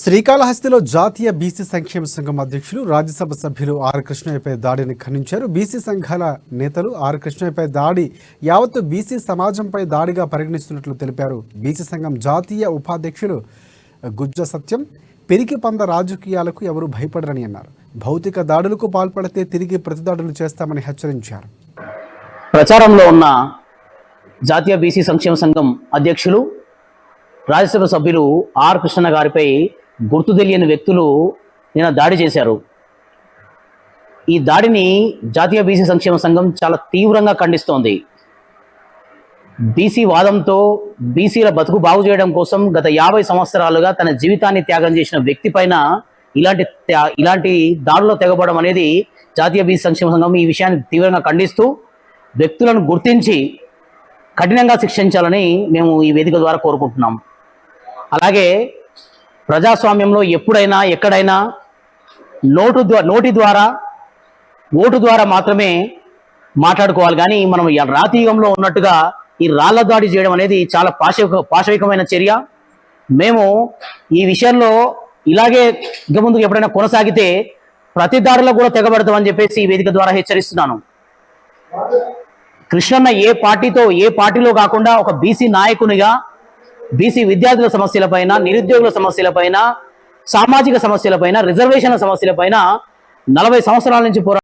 శ్రీకాళహస్తిలో జాతీయ బీసీ సంక్షేమ సంఘం అధ్యక్షులు రాజ్యసభ సభ్యులు ఆర్ కృష్ణయ్యపై దాడిని ఖండించారు. బీసీ సంఘాల నేతలు ఆర్ కృష్ణయ్యపై దాడి యావత్తు బీసీ సమాజంపై దాడిగా పరిగణిస్తున్నట్లు తెలిపారు. బీసీ సంఘం జాతీయ ఉపాధ్యక్షులు గుజ్జ సత్యం పెరిగి పంద రాజకీయాలకు ఎవరు భయపడరని అన్నారు. భౌతిక దాడులకు పాల్పడితే తిరిగి ప్రతిదాడులు చేస్తామని హెచ్చరించారు. ప్రచారంలో ఉన్న జాతీయ బీసీ సంక్షేమ సంఘం అధ్యక్షులు రాజ్యసభ సభ్యులు ఆర్ కృష్ణ గారిపై గుర్తు తెలియని వ్యక్తులు నిన్న దాడి చేశారు. ఈ దాడిని జాతీయ బీసీ సంక్షేమ సంఘం చాలా తీవ్రంగా ఖండిస్తోంది. బీసీ వాదంతో బీసీల బతుకు బాగు చేయడం కోసం గత యాభై సంవత్సరాలుగా తన జీవితాన్ని త్యాగం చేసిన వ్యక్తి పైన ఇలాంటి త్యా- ఇలాంటి దాడుల్లో తెగబడడం అనేది జాతీయ బీసీ సంక్షేమ సంఘం ఈ విషయాన్ని తీవ్రంగా ఖండిస్తూ వ్యక్తులను గుర్తించి కఠినంగా శిక్షించాలని మేము ఈ వేదిక ద్వారా కోరుకుంటున్నాం. అలాగే ప్రజాస్వామ్యంలో ఎప్పుడైనా ఎక్కడైనా నోటు ద్వా- నోటి ద్వారా ఓటు ద్వారా మాత్రమే మాట్లాడుకోవాలి. కానీ మనం రాతీయుగంలో ఉన్నట్టుగా ఈ రాళ్ళ దాడి చేయడం అనేది చాలా పాశవిక పాశవికమైన చర్య. మేము ఈ విషయంలో ఇలాగే ఇక ముందుకు ఎప్పుడైనా కొనసాగితే ప్రతి దారిలో కూడా తెగబడతామని చెప్పేసి ఈ వేదిక ద్వారా హెచ్చరిస్తున్నాను. కృష్ణన్న ఏ పార్టీతో ఏ పార్టీలో కాకుండా ఒక బీసీ నాయకునిగా బీసీ విద్యార్థుల సమస్యలపైన నిరుద్యోగుల సమస్యలపైన సామాజిక సమస్యలపైన రిజర్వేషన్ల సమస్యలపైన నలభై సంవత్సరాల నుంచి పోరా